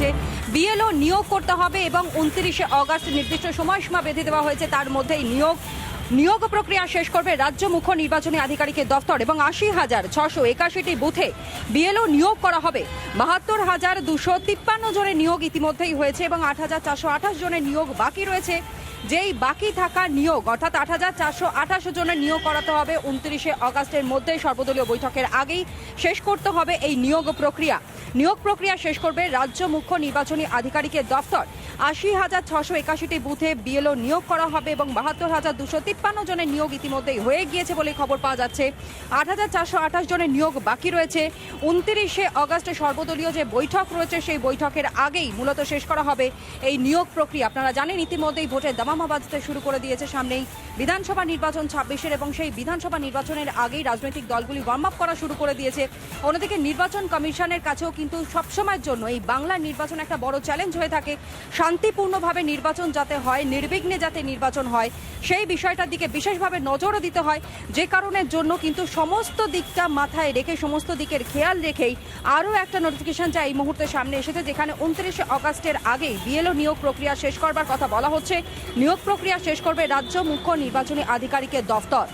যে বিএলও নিয়োগ করতে হবে এবং উনত্রিশে অগাস্ট নির্দিষ্ট সময়সীমা বেঁধে দেওয়া হয়েছে। তার মধ্যেই নিয়োগ নিয়োগ প্রক্রিয়া শেষ করবে রাজ্য মুখ্য নির্বাচনী আধিকারিকের দফতর এবং আশি হাজার ছশো একাশিটি বুথে বিএলও নিয়োগ করা হবে। বাহাত্তর হাজার দুশো তিপ্পান্ন জনের নিয়োগ ইতিমধ্যেই হয়েছে এবং আট হাজার চারশো আঠাশ জনের নিয়োগ বাকি রয়েছে। যেই বাকি থাকা নিয়োগ, অর্থাৎ আট হাজার চারশো আঠাশ জনের নিয়োগ করাতে হবে, উনত্রিশে অগাস্টের মধ্যে সর্বদলীয় বৈঠকের আগেই শেষ করতে হবে এই নিয়োগ প্রক্রিয়া। নিয়োগ প্রক্রিয়া শেষ করবে রাজ্য মুখ্য নির্বাচনী আধিকারিকের দফতর। আশি হাজার ছশো একাশিটি বুথে বিএলও নিয়োগ করা হবে এবং বাহাত্তর হাজার দুশো তিপ্পান্ন জনের নিয়োগ ইতিমধ্যেই হয়ে গিয়েছে বলে খবর পাওয়া যাচ্ছে। আট হাজার চারশো আঠাশ জনের নিয়োগ বাকি রয়েছে। উনত্রিশে অগাস্টে সর্বদলীয় যে বৈঠক রয়েছে, সেই বৈঠকের আগেই মূলত শেষ করা হবে এই নিয়োগ প্রক্রিয়া। আপনারা জানেন, ইতিমধ্যেই ভোটের দামামা বাজতে শুরু করে দিয়েছে সামনেই। বিধানসভা নির্বাচন ছাব্বিশের এবং সেই বিধানসভা নির্বাচনের আগেই রাজনৈতিক দলগুলি ওয়ার্ম আপ করা শুরু করে দিয়েছে। অন্যদিকে নির্বাচন কমিশনের কাছেও কিন্তু সবসময়ের জন্য এই বাংলার নির্বাচন একটা বড় চ্যালেঞ্জ হয়ে থাকে। শান্তিপূর্ণভাবে নির্বাচন যাতে হয়, নির্বিঘ্নে যাতে নির্বাচন হয়, সেই বিষয়টার দিকে বিশেষভাবে নজরও দিতে হয়। যে কারণের জন্য কিন্তু সমস্ত দিকটা মাথায় রেখে, সমস্ত দিকের খেয়াল রেখেই আরও একটা নোটিফিকেশন যা এই মুহূর্তে সামনে এসেছে, যেখানে উনত্রিশে অগাস্টের আগেই বিএলও নিয়োগ প্রক্রিয়া শেষ করবার কথা বলা হচ্ছে। নিয়োগ প্রক্রিয়া শেষ করবে রাজ্য মুখ্য নির্বাচনী আধিকারিকের দফতর।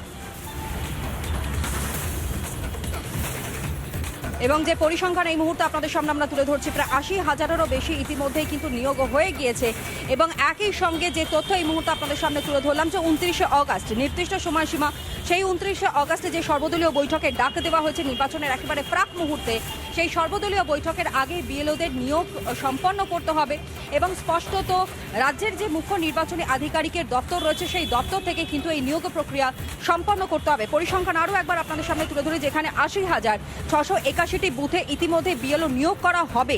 এবং যে পরিসংখ্যান এই মুহূর্তে আপনাদের সামনে আমরা তুলে ধরছি, প্রায় আশি হাজারেরও বেশি ইতিমধ্যেই কিন্তু নিয়োগ হয়ে গিয়েছে। এবং একই সঙ্গে যে তথ্য এই মুহূর্তে আপনাদের সামনে তুলে ধরলাম যে উনত্রিশে অগাস্ট, নির্দিষ্ট সময়সীমা, সেই উনত্রিশে অগাস্টে যে সর্বদলীয় বৈঠকে ডাক দেওয়া হয়েছে নির্বাচনের একেবারে প্রাক মুহূর্তে, সেই সর্বদলীয় বৈঠকের আগে বিএলওদের নিয়োগ সম্পন্ন করতে হবে। এবং স্পষ্টত রাজ্যের যে মুখ্য নির্বাচনী আধিকারিকের দপ্তর রয়েছে, সেই দপ্তর থেকে কিন্তু এই নিয়োগ প্রক্রিয়া সম্পন্ন করতে হবে। পরিসংখ্যান আরও একবার আপনাদের সামনে তুলে ধরি, যেখানে আশি হাজার ছশো একাশিটি বুথে ইতিমধ্যে বিএলও নিয়োগ করা হবে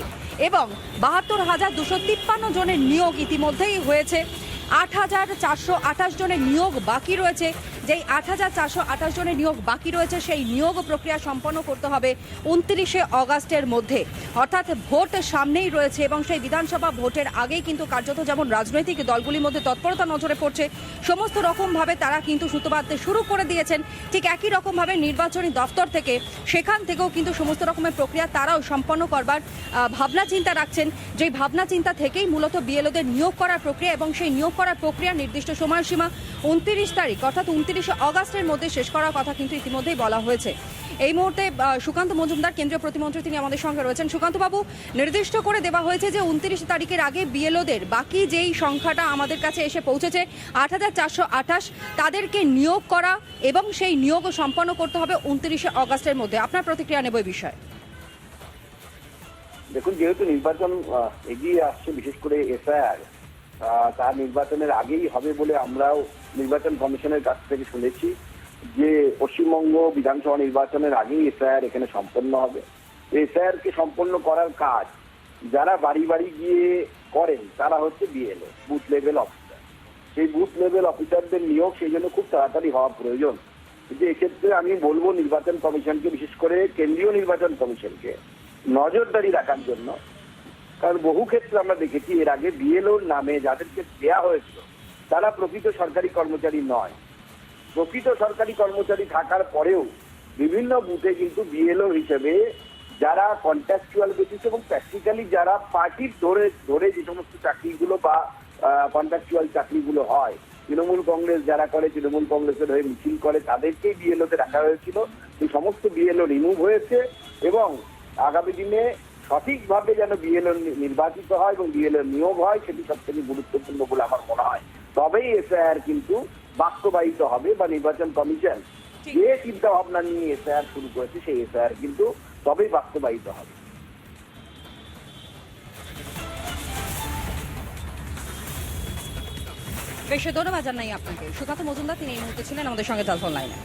এবং বাহাত্তর হাজার দুশো তিপ্পান্ন জনের নিয়োগ ইতিমধ্যেই হয়েছে। আট হাজার চারশো আঠাশ জনের নিয়োগ বাকি রয়েছে। যেই আট হাজার চারশো আঠাশ জনের নিয়োগ বাকি রয়েছে, সেই নিয়োগ প্রক্রিয়া সম্পন্ন করতে হবে উনত্রিশে অগাস্টের মধ্যে। অর্থাৎ ভোট সামনেই রয়েছে এবং সেই বিধানসভা ভোটের আগেই কিন্তু কার্যত যেমন রাজনৈতিক দলগুলির মধ্যে তৎপরতা নজরে পড়ছে, সমস্ত রকমভাবে তারা কিন্তু সুতো বাঁধতে শুরু করে দিয়েছেন। ঠিক একই রকমভাবে নির্বাচনী দফতর থেকে সেখান থেকেও কিন্তু সমস্ত রকমের প্রক্রিয়া তারাও সম্পন্ন করবার ভাবনা চিন্তা রাখছেন। যেই ভাবনা চিন্তা থেকেই মূলত বিএলওদের নিয়োগ করার প্রক্রিয়া এবং সেই নিয়োগ করার প্রক্রিয়া নির্দিষ্ট সময়সীমা উনত্রিশ তারিখ, অর্থাৎ উনত্রিশে অগাস্টের মধ্যে শেষ করার কথা কিন্তু ইতিমধ্যেই বলা হয়েছে। এই মুহূর্তে সুকান্ত মজুমদার, কেন্দ্রীয় প্রতিমন্ত্রী তিনি আমাদের সঙ্গে রয়েছেন। সুকান্তবাবু, নির্দিষ্ট করে দেওয়া হয়েছে যে উনত্রিশ তারিখের আগে বিএলওদের বাকি যেই সংখ্যাটা আমাদের কাছে এসে পৌঁছেছে, আট হাজার চারশো আঠাশ, তাদেরকে নিয়োগ করা এবং সেই নিয়োগ সম্পন্ন করতে হবে উনত্রিশে অগাস্টের মধ্যে। আপনার প্রতিক্রিয়া নেব এই বিষয়ে। দেখুন, যেহেতু নির্বাচন এগিয়ে আসছে, বিশেষ করে এসআইআর তার নির্বাচনের আগেই হবে বলে আমরাও নির্বাচন কমিশনের কাছ থেকে শুনেছি যে পশ্চিমবঙ্গ বিধানসভা নির্বাচনের আগেই এসআইআর এখানে সম্পন্ন হবে। এসআইআর কে সম্পন্ন করার কাজ যারা বাড়ি বাড়ি গিয়ে করেন, তারা হচ্ছে বিএলও বুথ লেভেল অফিসার সেই বুথ লেভেল অফিসারদের নিয়োগ সেই জন্য খুব তাড়াতাড়ি হওয়া প্রয়োজন। কিন্তু এক্ষেত্রে আমি বলব নির্বাচন কমিশনকে, বিশেষ করে কেন্দ্রীয় নির্বাচন কমিশনকে, নজরদারি রাখার জন্য কারণ বহু ক্ষেত্রে আমরা দেখেছি, এর আগে বিএলওর নামে যাদেরকে দেয়া হয়েছিল, তারা প্রকৃত সরকারি কর্মচারী নয়। প্রকৃত সরকারি কর্মচারী থাকার পরেও বিভিন্ন বুথে কিন্তু বিএলও হিসেবে যারা কন্ট্রাকচুয়াল বেসিস এবং প্র্যাকটিক্যালি যারা পার্টির ধরে ধরে যে সমস্ত চাকরিগুলো বা কন্ট্রাকচুয়াল চাকরিগুলো হয়, তৃণমূল কংগ্রেস যারা করে, তৃণমূল কংগ্রেসের হয়ে মিছিল করে, তাদেরকেই বিএলওতে রাখা হয়েছিল। এই সমস্ত বিএলও রিমুভ হয়েছে এবং আগামী দিনে সঠিকভাবে যেন বিএলও নির্বাচিত হয় এবং বিএলও নিয়োগ হয় সেটি সব থেকে গুরুত্বপূর্ণ বলে আমার মনে হয়। তবেই এসআইআর কিন্তু বাস্তবায়িত হবে বা নির্বাচন কমিশন। যে চিন্তা ভাবনা নিয়ে এসআইআর শুরু করেছে সেই এসআইআর কিন্তু তবেই বাস্তবায়িত হবে। বেশ ধন্যবাদ জানাই আপনাকে। সুকান্ত মজুমদার তিনি এই মুহূর্তে ছিলেন আমাদের সঙ্গে টেলিফোন লাইনে